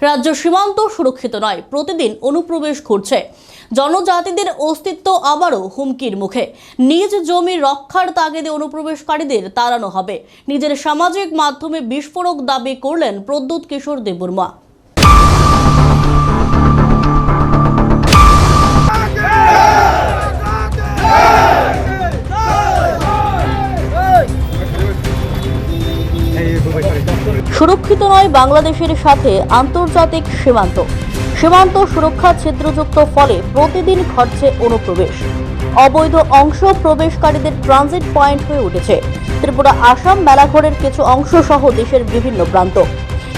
রাজ্য সীমান্ত সুরক্ষিত নয় প্রতিদিন অনুপ্রবেশ ঘটছে জনজাতিদের অস্তিত্ব আবারও হুমকির মুখে নিজ জমি রক্ষার তাগিদে অনুপ্রবেশকারীদের তাড়ানো হবে নিজের সামাজিক মাধ্যমে বিস্ফোরক দাবি করলেন প্রদ্যুৎ কিশোর দেববর্মা সুরক্ষিত নয় বাংলাদেশের সাথে আন্তর্জাতিক সীমান্ত। সীমান্ত সুরক্ষা ছিদ্রযুক্ত ফলে প্রতিদিন ঘটছে অনুপ্রবেশ। অবৈধ অংশ প্রবেশকারীদের ট্রানজিট পয়েন্ট হয়ে উঠেছে। ত্রিপুরা আসাম মেলাঘরের কিছু অংশ সহ দেশের বিভিন্ন প্রান্ত।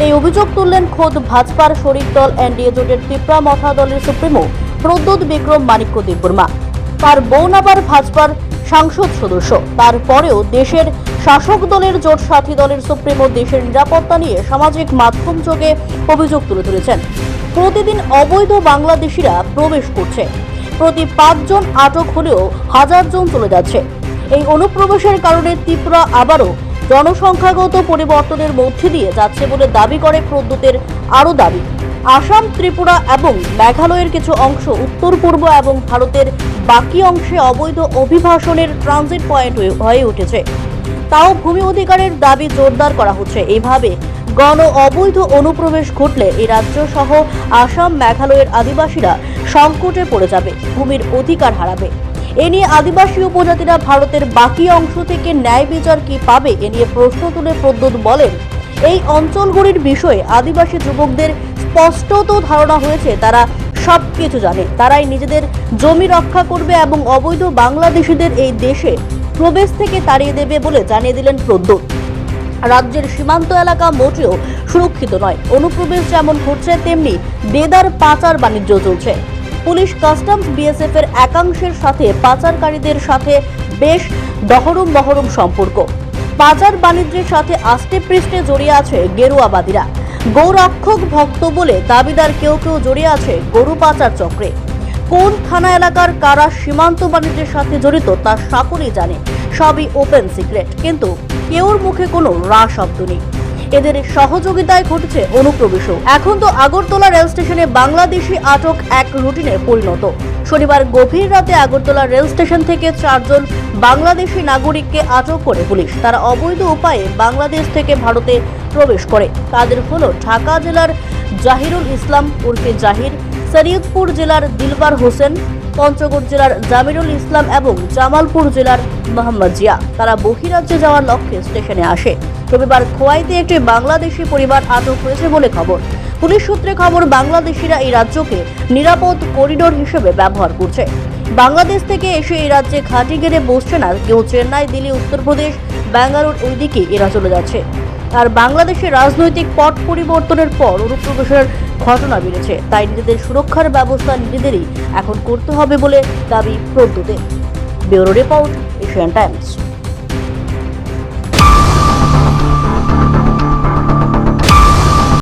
এই অভিযোগ তুললেন খোদ ভাজপার শরিক দল এনডিএ জোটের ত্রিপুরা মথা দলের সুপ্রিমো প্রদ্যুৎ বিক্রম মানিক্য দেববর্মা তার বোন আবার ভাজপার সাংসদ সদস্য। তারপরেও দেশের শাসক দলের জোট সাথী দলের সুপ্রিমো দেশের নিরাপত্তা নিয়ে সামাজিক মাধ্যম যোগে অভিযোগ তুলে ধরেছেন। প্রতিদিন অবৈধ বাংলাদেশিরা প্রবেশ করছে। প্রতি পাঁচজন আটক হলেও হাজার জন চলে যাচ্ছে। এই অনুপ্রবেশের কারণে ত্রিপুরা আবারও জনসংখ্যাগত পরিবর্তনের মধ্যে দিয়ে যাচ্ছে বলে দাবি করে প্রদ্যুতের আরও দাবি। আসাম, ত্রিপুরা এবং মেঘালয়ের কিছু অংশ উত্তর, পূর্ব এবং ভারতের বাকি অংশে অবৈধ অভিবাসনের ট্রানজিট পয়েন্ট হয়ে- হয়ে উঠেছে। তাও ভূমি অধিকারের দাবি জোরদার করা হচ্ছে। এভাবে গণ অবৈধ অনুপ্রবেশ ঘটলে এই রাজ্য সহ আসাম মেঘালয়ের আদিবাসীরা সংকটে পড়ে যাবে, ভূমির অধিকার হারাবে। এ নিয়ে আদিবাসী উপজাতিরা ভারতের বাকি অংশ থেকে ন্যায় বিচার কি পাবে এ নিয়ে প্রশ্ন তুলে প্রদ্যুৎ বলেন, এই অঞ্চলগুলির বিষয়ে আদিবাসী যুবকদের স্পষ্টত ধারণা হয়েছে, তারা সব কিছু জানে। তারাই নিজেদের জমি রক্ষা করবে এবং অবৈধ বাংলাদেশিদের এই দেশে প্রবেশ থেকে তাড়িয়ে দেবে বলে জানিয়ে দিলেন প্রদ্যুৎ। রাজ্যের সীমান্ত এলাকা মোটেও সুরক্ষিত নয়। অনুপ্রবেশ যেমন ঘটছে, তেমনি দেদার পাচার বাণিজ্য চলছে। পুলিশ কাস্টমস বিএসএফ এর একাংশের সাথে পাচারকারীদের সাথে বেশ দহরম মহরম সম্পর্ক। পাচার বাণিজ্যের সাথে আষ্টে পৃষ্ঠে জড়িয়ে আছে গেরুয়াবাদীরা। গৌরক্ষক ভক্ত বলে দাবিদার কেউ কেউ জড়িয়ে আছে গরু পাচার চক্রে। কোন থানা এলাকার কারা সীমান্ত বাণিজ্যের সাথে জড়িত তা সকলেই জানে। সবই ওপেন সিক্রেট কিন্তু কেউর মুখে কোনো রা শব্দ নেই। এদের সহযোগিতায় ঘটেছে অনুপ্রবেশও এখন তো আগরতলা রেল স্টেশনে বাংলাদেশি আটক এক রুটিনে পরিণত। শনিবার গভীর রাতে আগরতলা রেল স্টেশন থেকে চারজন বাংলাদেশি নাগরিককে আটক করে পুলিশ। তারা অবৈধ উপায়ে বাংলাদেশ থেকে ভারতে প্রবেশ করে। তাদের হল ঢাকা জেলার জাহিরুল ইসলাম উর্ফে জাহির শরীয়তপুর জেলার দিলবার হোসেন, পঞ্চগড় জেলার জামিরুল ইসলাম এবং জামালপুর জেলার মোহাম্মদ জিয়া। তারা বহিরাজ্যে যাওয়ার লক্ষ্যে স্টেশনে আসে। রবিবার খোয়াইতে একটি বাংলাদেশি পরিবার আটক হয়েছে বলে খবর। পুলিশ সূত্রে খবর, বাংলাদেশিরা এই রাজ্যকে নিরাপদ করিডোর হিসেবে ব্যবহার করছে। বাংলাদেশ থেকে এসে এই রাজ্যে ঘাঁটি গেড়ে বসছে না কেউ। চেন্নাই, দিল্লি উত্তরপ্রদেশ ব্যাঙ্গালোর ওই দিকে এরা চলে যাচ্ছে। আর বাংলাদেশের রাজনৈতিক পট পরিবর্তনের পর অনুপ্রবেশের ঘটনা বেড়েছে। তাই নিজেদের সুরক্ষার ব্যবস্থা নিজেদেরই এখন করতে হবে বলে দাবি প্রদ্যুতের ব্যুরো রিপোর্ট এশিয়ান টাইমস।